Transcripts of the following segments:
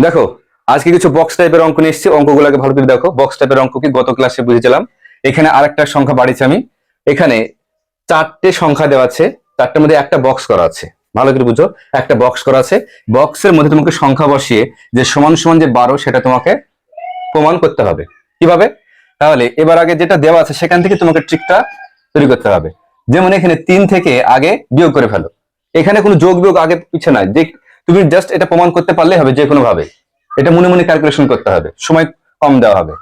দেখো, আজকে কিছু বক্স টাইপের অঙ্ক নিয়ে এসেছি। অঙ্কগুলোকে ভালো করে দেখো। বক্স টাইপের অঙ্ক কি? গত ক্লাসে বুঝেছিলাম। এখানে আরেকটা সংখ্যা বাড়িয়েছি আমি। এখানে চারটে সংখ্যা দেওয়া আছে। চারটের মধ্যে একটা বক্স করা আছে। ভালো করে বুঝো। একটা বক্স করা আছে। বক্সের মধ্যে তোমাকে সংখ্যা বসিয়ে যে সমান সমান যে বারো, সেটা তোমাকে প্রমাণ করতে হবে। কীভাবে? তাহলে এবার আগে যেটা দেওয়া আছে, সেখান থেকে তোমাকে ট্রিকটা তৈরি করতে হবে। যেমন এখানে তিন থেকে আগে বিয়োগ করে ফেলো। এখানে কোনো যোগ বিয়োগ আগে পিছে নাই যে তুমি জাস্ট এটা প্রমাণ করতে পারলে হবে যে কোনো ভাবে এটা মনে মনে ক্যালকুলেশন করতে হবে, সময় কম দেওয়া হবে।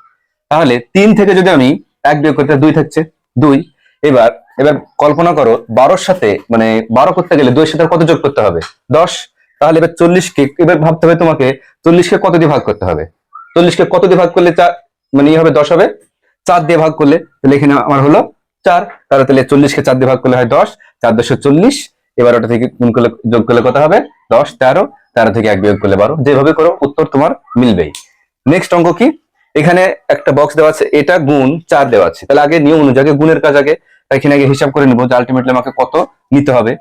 তাহলে তিন থেকে যদি আমি এক বিয়োগ করতে দুই থাকছে, দুই। এবার এবার কল্পনা করো, বারোর সাথে মানে বারো করতে গেলে দুইয়ের সাথে কত যোগ করতে হবে? দশ। তাহলে এবার চল্লিশকে, এবার ভাবতে হবে তোমাকে, চল্লিশকে কত দিয়ে ভাগ করতে হবে? চল্লিশকে কত দিয়ে ভাগ করলে চা মানে ই হবে, দশ হবে? চার দিয়ে ভাগ করলে, তাহলে এখানে আমার হলো চার। তাহলে তাহলে চল্লিশকে চার দিয়ে ভাগ করলে হয় দশ। চার দশে চল্লিশ। এবার ওটা থেকে গুণ করলে যোগ করলে কত হবে? দশ, তেরো তেরো থেকে এক বিয়োগ করলে বারো। যেভাবে করো, উত্তর তোমার মিলবেই। নেক্সট অঙ্ক কি? এখানে একটা বক্স দেওয়া আছে, এটা গুণ চার দেওয়া আছে। তাহলে আগে নিয়ম অনুযায়ী গুণের কাজ আগে। এখানে আগে হিসাব করে নেব যে আলটিমেটলি আমাকে কত নিতে হবে।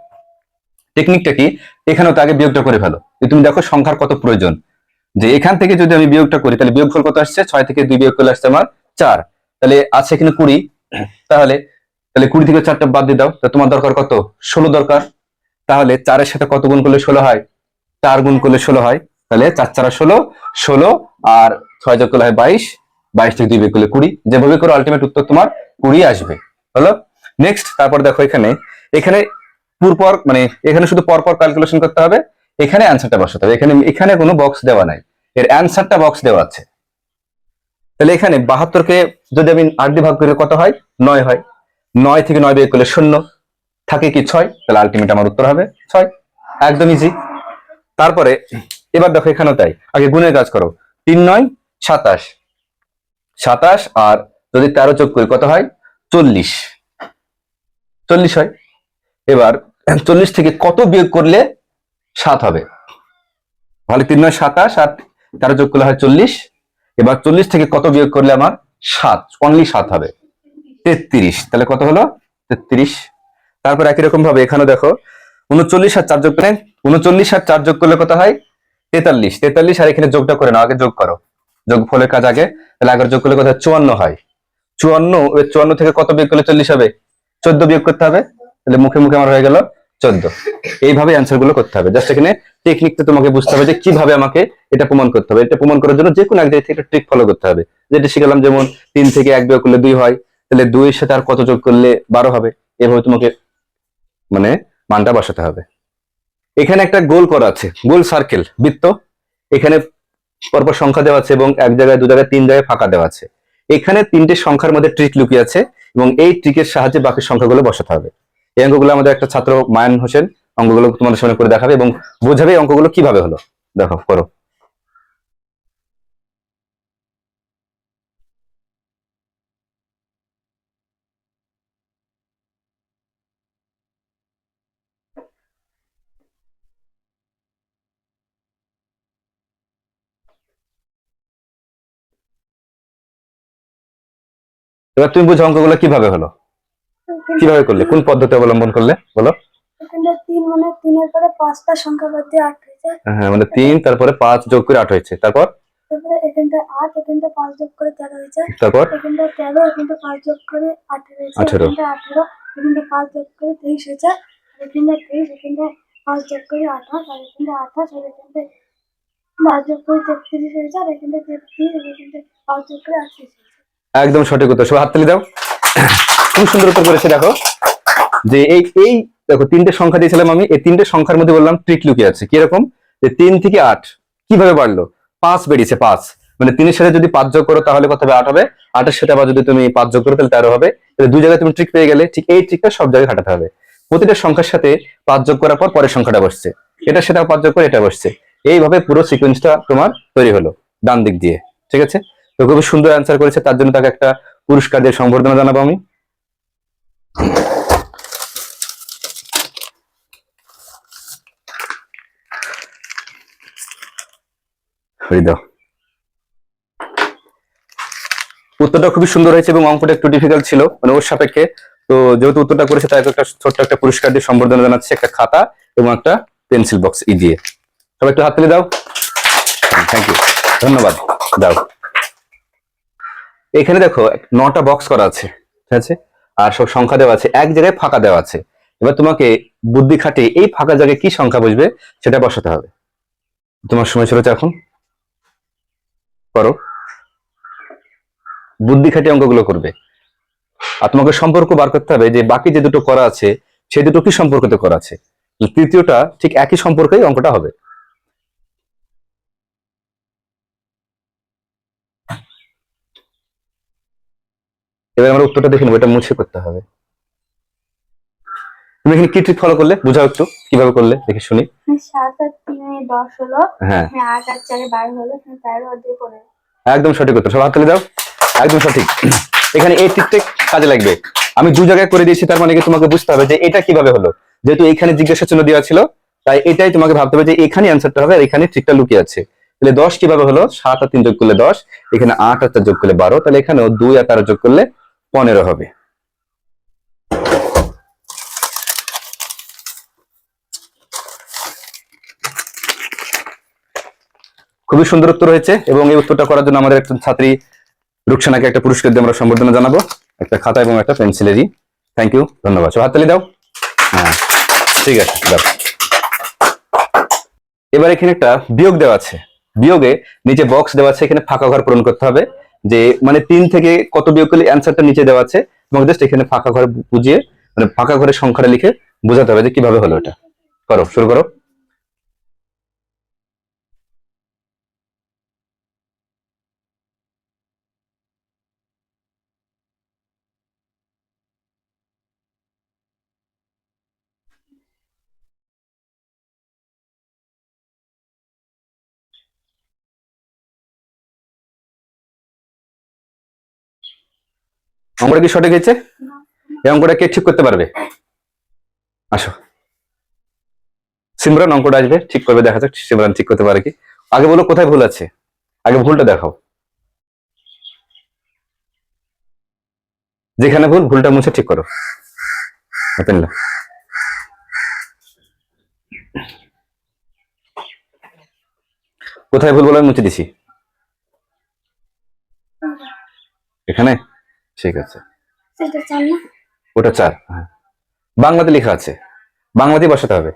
টেকনিকটা কি? এখানেও তো আগে বিয়োগটা করে ফেলো। তুমি দেখো সংখ্যার কত প্রয়োজন। যে এখান থেকে যদি আমি বিয়োগটা করি, তাহলে বিয়োগ বিয়োগফল কত আসছে? ছয় থেকে দুই বিয়োগ করলে আসছে আমার চার। তাহলে আছে এখানে কুড়ি। তাহলে তাহলে কুড়ি থেকে চারটা বাদ দিয়ে দাও। তোমার দরকার কত? ষোলো দরকার। তাহলে চারের সাথে কত গুণ করলে ষোলো হয়? চার গুণ করলে ষোলো হয়। তাহলে চার চারা ষোলো ষোলো আর ছয় যোগ করলে হয় বাইশ বাইশ থেকে দুই বিয়োগ করলে কুড়ি। যেভাবে করে আলটিমেট উত্তর তোমার কুড়ি আসবে। হলো? নেক্সট তারপর দেখো এখানে। এখানে পূর্বর মানে এখানে শুধু পরপর ক্যালকুলেশন করতে হবে। এখানে অ্যান্সারটা বসাতে হবে। এখানে এখানে কোনো বক্স দেওয়া নাই। এর অ্যান্সারটা বক্স দেওয়া আছে। তাহলে এখানে বাহাত্তরকে যদি আমি আট ভাগ করে, কত হয়? নয় হয়। নয় থেকে নয় বিয়োগ করলে শূন্য। থাকে কি ছয়? তাহলে আলটিমেট আমার উত্তর হবে ছয়। একদম ইজি তারপরে, এবার দেখো এখানেও তাই। আগে গুণের কাজ করো। তিন নয়, সাতাশ। সাতাশ আর যদি তেরো যোগ করি, কত হয়? চল্লিশ। চল্লিশ হয়। এবার, চল্লিশ থেকে কত বিয়োগ করলে সাত হবে? তাহলে তিন নয়, সাতাশ আর তেরো যোগ করলে হয় চল্লিশ। এবার চল্লিশ থেকে কত বিয়োগ করলে আমার সাত? অনলি সাত হবে। তেত্রিশ। তাহলে কত হলো? তেত্রিশ। তারপর একই রকম ভাবে এখানে দেখো, উনচল্লিশ আর চার যোগ করলে উনচল্লিশ আর চার যোগ করলে কত হয়? তেতাল্লিশ। তেতাল্লিশ, আর এখানে যোগটা করে নাও, আগে যোগ করো। যোগ ফলের কাজ আগে, তাহলে আগের যোগ করলে কত? চুয়ান্ন হয়। চুয়ান্ন চুয়ান্ন থেকে কত বিয়োগ করলে চল্লিশ হবে? চোদ্দ বিয়োগ করতে হবে? তাহলে মুখে মুখে আমার হয়ে গেল চোদ্দ। এইভাবে অ্যান্সারগুলো করতে হবে। জাস্ট এখানে টেকনিকটা তোমাকে বুঝতে হবে যে কীভাবে আমাকে এটা প্রমাণ করতে হবে। এটা প্রমাণ করার জন্য যে কোনো এক জায়গা থেকে ট্রিক ফলো করতে হবে। যেটা শিখালাম যেমন তিন থেকে এক বিয়োগ করলে দুই হয়, তাহলে দুইয়ের সাথে আর কত যোগ করলে বারো হবে? এভাবে তোমাকে মানে মানটা বসাতে হবে। এখানে একটা গোল করা আছে, গোল সার্কেল বৃত্ত। এখানে পরপর সংখ্যা দেওয়া আছে এবং এক জায়গায়, দু জায়গায়, তিন জায়গায় ফাঁকা দেওয়া আছে। এখানে তিনটে সংখ্যার মধ্যে ট্রিক লুকিয়ে আছে এবং এই ট্রিকের সাহায্যে বাকি সংখ্যাগুলো বসাতে হবে। এই অঙ্কগুলো আমাদের একটা ছাত্র মায়ান হোসেন অঙ্কগুলো তোমাদের সামনে করে দেখাবে এবং বোঝাবে অঙ্কগুলো কীভাবে হলো। দেখো, করো। এবার তুমি বুঝো অঙ্কগুলো কীভাবে হলো? কীভাবে করলে? কোন পদ্ধতি অবলম্বন করলে? বলো। মানে হ্যাঁ মানে তিন তারপরে পাঁচ যোগ করে আট হয়েছে। তারপর? আঠেরো। তেত্রিশ হয়েছে আর এখানটা তেত্রিশ আর এখানটা পাঁচ যোগ করে আটত্রিশ একদম সঠিক উত্তর। সবাই হাততালি দাও। খুব সুন্দর উত্তর করেছে, দেখো। যে এই এই, দেখো, তিনটে সংখ্যা দিয়েছিলাম আমি। এই তিনটে সংখ্যার মধ্যে বললাম ট্রিক লুকিয়ে আছে। কীরকম? যে তিন থেকে আট। কীভাবে বাড়লো? পাঁচ বেরিয়েছে, পাঁচ। মানে তিনের সাথে যদি পাঁচ যোগ করো, তাহলে কত হবে? আট হবে। আটের সাথে আবার যদি তুমি পাঁচ যোগ করো, তাহলে তেরো হবে। তাহলে দুই জায়গায় তুমি ট্রিক পেয়ে গেলে ঠিক এই ট্রিকটা সব জায়গায় খাটাতে হবে। প্রতিটা সংখ্যার সাথে পাঁচ যোগ করার পর পরের সংখ্যাটা বসছে। সাথে আবার পাঁচ যোগ করে, এটা বসছে। এইভাবে পুরো সিকোয়েন্সটা তোমার তৈরি হলো ডান দিক দিয়ে। ঠিক আছে? তো খুবই সুন্দর অ্যান্সার করেছে, তার জন্য তাকে একটা পুরস্কার দিয়ে সম্বর্ধনা জানাব আমি। উত্তরটা খুবই সুন্দর হয়েছে এবং অঙ্কটা একটু ডিফিকাল্ট ছিল মানে ওর সাপেক্ষে। তো যেহেতু উত্তরটা করেছে তাকে একটা ছোট্ট একটা পুরস্কার দিয়ে সম্বর্ধনা জানাচ্ছে একটা খাতা এবং একটা পেন্সিল বক্স ই দিয়ে সবাই একটু হাত তুলে দাও। থ্যাংক ইউ ধন্যবাদ। দাও। এখানে দেখো নটা বক্স করা আছে, ঠিক আছে? আর সব সংখ্যা দেওয়া আছে, এক জায়গায় ফাঁকা দেওয়া আছে। এবার তোমাকে বুদ্ধি খাটিয়ে এই ফাঁকা জায়গায় কি সংখ্যা বসবে সেটা বসাতে হবে। তোমার সময় চলেছে এখন। করো। বুদ্ধি খাটিয়ে অঙ্কগুলো করবে। আর তোমাকে সম্পর্ক বার করতে হবে যে বাকি যে দুটো করা আছে, সেই দুটো কি সম্পর্কতে করা আছে? তৃতীয়টা ঠিক একই সম্পর্কেই অঙ্কটা হবে। এবার আমরা উত্তরটা দেখে নেব এটা মুছে করতে হবে। তুমি এখানে কি ট্রিক ফলো করলে? বুঝাও একটু কীভাবে করলে? দেখে শুনি। সাত আর তিনে দশ হলো। হ্যাঁ। আট আর চারে বারো হলো তেরো আর দুই একদম সঠিক উত্তর। সব হাত তালি দাও। একদম সঠিক। এখানে এই ট্রিকটা কাজে লাগবে। আমি দু জায়গায় করে দিয়েছি তার মানে তোমাকে বুঝতে হবে যে এটা কীভাবে হলো। যেহেতু এখানে জিজ্ঞাসা চিহ্ন দেওয়া ছিল তাই এটাই তোমাকে ভাবতে হবে যে এখানে অ্যান্সারটা হবে আর এখানে ট্রিকটা লুকিয়ে আছে। তাহলে দশ কীভাবে হলো? সাত আর তিন যোগ করলে দশ এখানে আট আর চার যোগ করলে বারো তাহলে এখানেও দুই আর তেরো যোগ করলে পনেরো হবে। খুবই সুন্দর উত্তর হয়েছে এবং এই উত্তরটা করার জন্য আমাদের একজন ছাত্রী রুকসানাকে একটা পুরস্কার দিয়ে আমরা সম্বর্ধনা জানাব। একটা খাতা এবং একটা পেন্সিলেরই। থ্যাংক ইউ ধন্যবাদ। সব হাততালি দাও। হ্যাঁ ঠিক আছে, দাও। এবার এখানে একটা বিয়োগ দেওয়া আছে। বিয়োগে নিচে বক্স দেওয়া আছে, এখানে ফাঁকা ঘর পূরণ করতে হবে। যে মানে তিন থেকে কত বিয়োগ করলে অ্যান্সারটা নিচে দেওয়া আছে তোমাকে জাস্ট এখানে ফাঁকা ঘরে বুঝিয়ে মানে ফাঁকা ঘরে সংখ্যাটা লিখে বোঝাতে হবে যে কীভাবে হলো এটা। করো, শুরু করো। অঙ্কটা কি সঠিক হয়েছে? এই অঙ্কটা কে ঠিক করতে পারবে? আসো। সিমরান, অঙ্কটা আসবে, ঠিক করবে, দেখা যাক সিমরান ঠিক করতে পারে কি। আগে বলো কোথায় ভুল আছে। আগে ভুলটা দেখাও। যেখানে ভুল, ভুলটা মুছে ঠিক করো। কোথায় ভুল বলে, আমি মুছে দিছি। এখানে? ঠিক আছে। ওটা চার হ্যাঁ। বাংলাতে লেখা আছে। বাংলাতেই বসাতে হবে।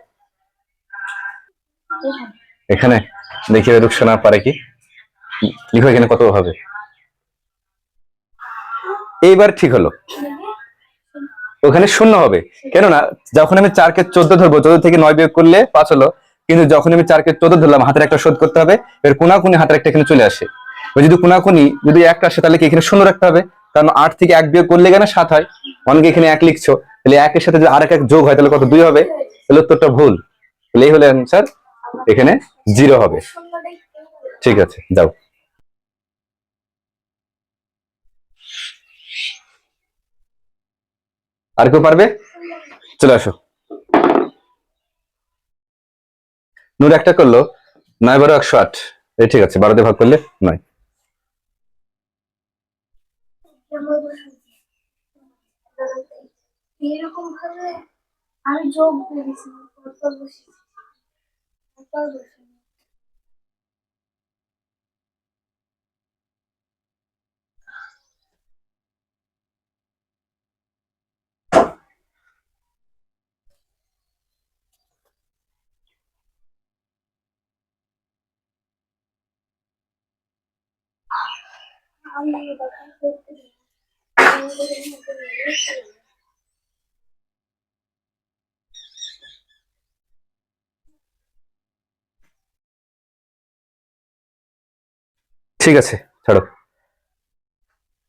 এখানে। দেখি রুকসানা পারে কি? লিখো এখানে কত হবে। এইবার ঠিক হলো। ওখানে শূন্য হবে। কেননা যখন আমি চারকে চোদ্দ ধরবো চোদ্দ থেকে নয় বিয়োগ করলে পাঁচ হলো। কিন্তু যখন আমি চারকে চোদ্দ ধরলাম হাতের একটা শোধ করতে হবে। এর কোনাকুনি হাতের একটা এখানে চলে আসে। যদি কোনাকুনি যদি একটা আসে তাহলে কি এখানে শূন্য রাখতে হবে? কারণ আট থেকে এক বিয়োগ করলে কেন সাত হয়? অনেকে এখানে এক লিখছো। তাহলে একের সাথে যদি আরেক এক যোগ হয়, তাহলে কত দুই হবে? তাহলে উত্তরটা ভুল। তাহলে এই হলো অ্যান্সার এখানে জিরো হবে। ঠিক আছে, যাও। আর কেউ পারবে? চলে আসো। নূর একটা করল, নয় বারো একশো আট। এই ঠিক আছে বারোতে ভাগ করলে নয়। এরকম ভাবে আমি যোগ দিয়েছি তারপর বসেছি তারপর বসেছি আমি দেখা করতে ঠিক আছে, ছাড়ো।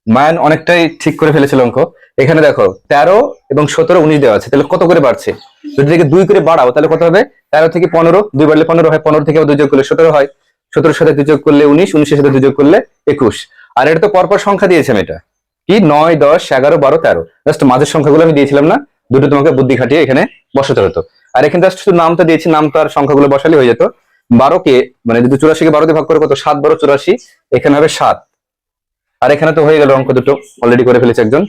মায়ান অনেকটাই ঠিক করে ফেলেছিল অঙ্ক। এখানে দেখো, তেরো এবং সতেরো উনিশ দেওয়া আছে, তাহলে কত করে বাড়ছে? যদি থেকে দুই করে বাড়াও, তাহলে কত হবে? তেরো থেকে পনেরো, দুই বাড়লে পনেরো হয়, পনেরো থেকে আবার দুই যোগ করলে সতেরো হয়। সতেরোর সাথে দুই যোগ করলে উনিশ, উনিশের সাথে দুই যোগ করলে একুশ। আর এটা তো পরপর সংখ্যা দিয়েছে আমি এটা। কি? নয়, দশ, এগারো, বারো, তেরো। জাস্ট মাঝের সংখ্যাগুলো আমি দিয়েছিলাম না, দুটো তোমাকে বুদ্ধি খাটিয়ে এখানে বসাতে হতো। আর এখানে জাস্ট শুধু নামটা দিয়েছি নামটা আর সংখ্যাগুলো বসালে হয়ে যেত। বারোকে মানে যদি চুরাশিকে বারো দিয়ে ভাগ করে কত? সাত বারো চুরাশি, এখানে হবে সাত। আর এখানে তো হয়ে গেল অঙ্ক দুটো অলরেডি করে ফেলেছে একজন।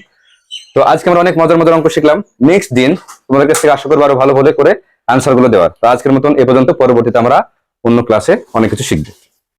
তো আজকে আমরা অনেক মজার মজার অঙ্ক শিখলাম। নেক্সট দিন তোমাদের কাছ থেকে আশা করব আরও ভালো করে আনসারগুলো দেওয়ার। তো আজকের মতন এ পর্যন্ত, পরবর্তীতে আমরা অন্য ক্লাসে অনেক কিছু শিখব।